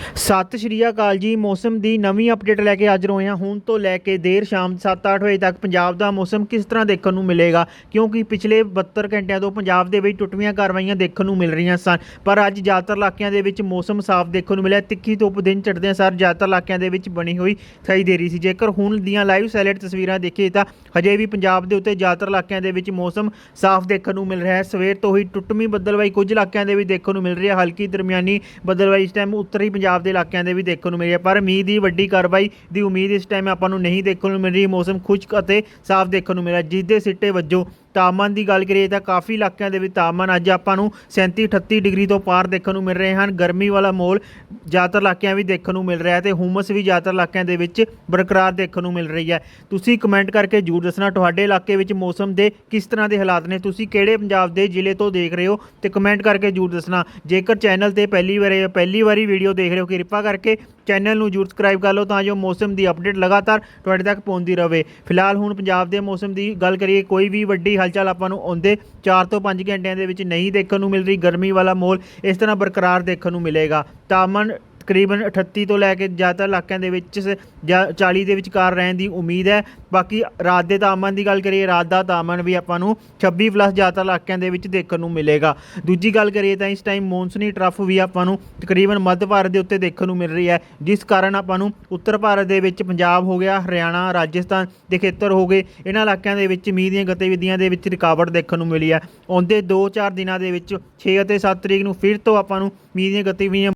ਸਤਿ ਸ਼੍ਰੀ ਅਕਾਲ ਜੀ। ਮੌਸਮ ਦੀ ਨਵੀਂ ਅਪਡੇਟ ਲੈ ਕੇ ਅੱਜ ਹੋਏ ਹਾਂ। ਹੁਣ ਤੋਂ ਲੈ ਕੇ ਦੇਰ ਸ਼ਾਮ 7-8 ਵਜੇ ਤੱਕ ਪੰਜਾਬ ਦਾ ਮੌਸਮ ਕਿਸ ਤਰ੍ਹਾਂ ਦੇਖਣ ਨੂੰ ਮਿਲੇਗਾ? ਕਿਉਂਕਿ ਪਿਛਲੇ 72 ਘੰਟਿਆਂ ਤੋਂ ਪੰਜਾਬ ਦੇ ਵਿੱਚ ਟੁੱਟਵੀਆਂ ਕਾਰਵਾਈਆਂ ਦੇਖਣ ਨੂੰ ਮਿਲ ਰਹੀਆਂ ਸਨ। ਪਰ ਅੱਜ ਜ਼ਿਆਦਾਤਰ ਇਲਾਕਿਆਂ ਦੇ ਵਿੱਚ ਮੌਸਮ ਸਾਫ਼ ਦੇਖਣ ਨੂੰ ਮਿਲਿਆ। ਤਿੱਖੀ ਧੁੱਪ ਦਿਨ ਚੜ੍ਹਦਿਆਂ ਸਾਰ ਜ਼ਿਆਦਾਤਰ ਇਲਾਕਿਆਂ ਦੇ ਵਿੱਚ ਬਣੀ ਹੋਈ ਦਿਖਾਈ ਦੇ ਰਹੀ ਸੀ। ਜੇਕਰ ਹੁਣ ਦੀਆਂ ਲਾਈਵ ਸੈਲੈਟ ਤਸਵੀਰਾਂ ਦੇਖੀਏ ਤਾਂ ਹਜੇ ਵੀ ਪੰਜਾਬ ਦੇ ਉੱਤੇ ਜ਼ਿਆਦਾਤਰ ਇਲਾਕਿਆਂ ਦੇ ਵਿੱਚ ਮੌਸਮ ਸਾਫ਼ ਦੇਖਣ ਨੂੰ ਮਿਲ ਰਿਹਾ ਹੈ। ਸਵੇਰ ਤੋਂ ਹੀ ਟੁੱਟਵੀਂ ਬੱਦਲਵਾਈ ਕੁਝ ਇਲਾਕਿਆਂ ਦੇ ਵਿੱਚ ਦੇਖਣ ਨੂੰ ਮਿਲ ਰਹੀ ਹੈ। ਹਲਕੀ ਦਰਮਿਆਨੀ ਬੱਦਲਵਾਈ ਇਸ ਟਾਈਮ ਉੱਤਰੀ ਪੰਜਾਬ ਪੰਜਾਬ ਦੇ ਇਲਾਕਿਆਂ ਦੇ ਵੀ ਦੇਖਣ ਨੂੰ ਮਿਲ ਹੈ। ਪਰ ਮੀਂਹ ਦੀ ਵੱਡੀ ਕਾਰਵਾਈ ਦੀ ਉਮੀਦ ਇਸ ਟਾਈਮ ਆਪਾਂ ਨੂੰ ਨਹੀਂ ਦੇਖਣ ਨੂੰ ਮਿਲ ਰਹੀ। ਮੌਸਮ ਖੁਸ਼ਕ ਅਤੇ ਸਾਫ਼ ਦੇਖਣ ਨੂੰ ਮਿਲਿਆ ਰਿਹਾ ਜਿਸ ਦੇ ਸਿੱਟੇ ਵਜੋਂ ਤਾਪਮਾਨ ਦੀ ਗੱਲ ਕਰੀਏ ਤਾਂ ਕਾਫੀ ਇਲਾਕਿਆਂ ਦੇ ਵਿੱਚ ਤਾਪਮਾਨ ਅੱਜ ਆਪਾਂ ਨੂੰ 37 38 ਡਿਗਰੀ ਤੋਂ ਪਾਰ ਦੇਖਣ ਨੂੰ ਮਿਲ ਰਹੇ ਹਨ। ਗਰਮੀ ਵਾਲਾ ਮੋਲ ਜ਼ਿਆਦਾਤਰ ਇਲਾਕਿਆਂ ਵਿੱਚ ਦੇਖਣ ਨੂੰ ਮਿਲ ਰਿਹਾ ਹੈ ਤੇ ਹੁਮਸ ਵੀ ਜ਼ਿਆਦਾਤਰ ਇਲਾਕਿਆਂ ਦੇ ਵਿੱਚ ਬਰਕਰਾਰ ਦੇਖਣ ਨੂੰ ਮਿਲ ਰਹੀ ਹੈ। ਤੁਸੀਂ ਕਮੈਂਟ ਕਰਕੇ ਜਰੂਰ ਦੱਸਣਾ, ਤੁਹਾਡੇ ਇਲਾਕੇ ਵਿੱਚ ਮੌਸਮ ਦੇ ਕਿਸ ਤਰ੍ਹਾਂ ਦੇ ਹਾਲਾਤ ਨੇ? ਤੁਸੀਂ ਕਿਹੜੇ ਪੰਜਾਬ ਦੇ ਜ਼ਿਲ੍ਹੇ ਤੋਂ ਦੇਖ ਰਹੇ ਹੋ? ਤੇ ਕਮੈਂਟ ਕਰਕੇ ਜਰੂਰ ਦੱਸਣਾ। ਜੇਕਰ ਚੈਨਲ ਤੇ ਪਹਿਲੀ ਵਾਰੀ ਪਹਿਲੀ ਵਾਰੀ ਵੀਡੀਓ ਦੇਖ ਰਹੇ ਹੋ, ਕਿਰਪਾ ਕਰਕੇ ਚੈਨਲ ਨੂੰ ਜਰੂਰ ਸਬਸਕ੍ਰਾਈਬ ਕਰ ਲਓ ਤਾਂ ਜੋ ਮੌਸਮ ਦੀ ਅਪਡੇਟ ਲਗਾਤਾਰ ਤੁਹਾਡੇ ਤੱਕ ਪਹੁੰਚਦੀ ਰਹੇ। ਫਿਲਹਾਲ ਹੁਣ ਪੰਜਾਬ ਦੇ ਮੌਸਮ ਦੀ ਗੱਲ ਕਰੀਏ, ਕੋਈ ਵੀ ਵੱਡੀ ਹਲਚਲ ਆਪਾਂ ਨੂੰ ਆਉਂਦੇ 4 ਤੋਂ 5 ਘੰਟਿਆਂ ਦੇ ਵਿੱਚ ਨਹੀਂ ਦੇਖਣ ਨੂੰ ਮਿਲ ਰਹੀ ਗਰਮੀ ਵਾਲਾ ਮਾਹੌਲ ਇਸ ਤਰ੍ਹਾਂ ਬਰਕਰਾਰ ਦੇਖਣ ਨੂੰ ਮਿਲੇਗਾ। ਤਾਪਮਾਨ ਤਕਰੀਬਨ 38 ਤੋਂ ਲੈ ਕੇ ਜ਼ਿਆਦਾਤਰ ਇਲਾਕਿਆਂ ਦੇ ਵਿੱਚ ਸ- ਜਾਂ 40 ਦੇ ਵਿਚਕਾਰ ਰਹਿਣ ਦੀ ਉਮੀਦ ਹੈ। ਬਾਕੀ ਰਾਤ ਦੇ ਤਾਪਮਾਨ ਦੀ ਗੱਲ ਕਰੀਏ, ਰਾਤ ਦਾ ਤਾਪਮਾਨ ਵੀ ਆਪਾਂ ਨੂੰ 26 ਪਲੱਸ ਜ਼ਿਆਦਾਤਰ ਇਲਾਕਿਆਂ ਦੇ ਵਿੱਚ ਦੇਖਣ ਨੂੰ ਮਿਲੇਗਾ। ਦੂਜੀ ਗੱਲ ਕਰੀਏ ਤਾਂ ਇਸ ਟਾਈਮ ਮੌਨਸੂਨੀ ਟਰਫ ਵੀ ਆਪਾਂ ਨੂੰ ਤਕਰੀਬਨ ਮੱਧ ਭਾਰਤ ਦੇ ਉੱਤੇ ਦੇਖਣ ਨੂੰ ਮਿਲ ਰਹੀ ਹੈ। ਜਿਸ ਕਾਰਨ ਆਪਾਂ ਨੂੰ ਉੱਤਰ ਭਾਰਤ ਦੇ ਵਿੱਚ ਪੰਜਾਬ ਹੋ ਗਿਆ, ਹਰਿਆਣਾ, ਰਾਜਸਥਾਨ ਦੇ ਖੇਤਰ ਹੋ ਗਏ। ਇਹਨਾਂ ਇਲਾਕਿਆਂ ਦੇ ਵਿੱਚ ਮੀਂਹ ਦੀਆਂ ਗਤੀਵਿਧੀਆਂ ਦੇ ਵਿੱਚ ਰੁਕਾਵਟ ਦੇਖਣ ਨੂੰ ਮਿਲੀ ਹੈ। ਆਉਂਦੇ 2-4 ਦਿਨਾਂ ਦੇ ਵਿੱਚ 6 ਅਤੇ 7 ਤਰੀਕ ਨੂੰ ਫਿਰ ਤੋਂ ਆਪਾਂ ਨੂੰ ਮੀਂਹ ਦੀਆਂ ਗਤੀਵਿਧੀਆਂ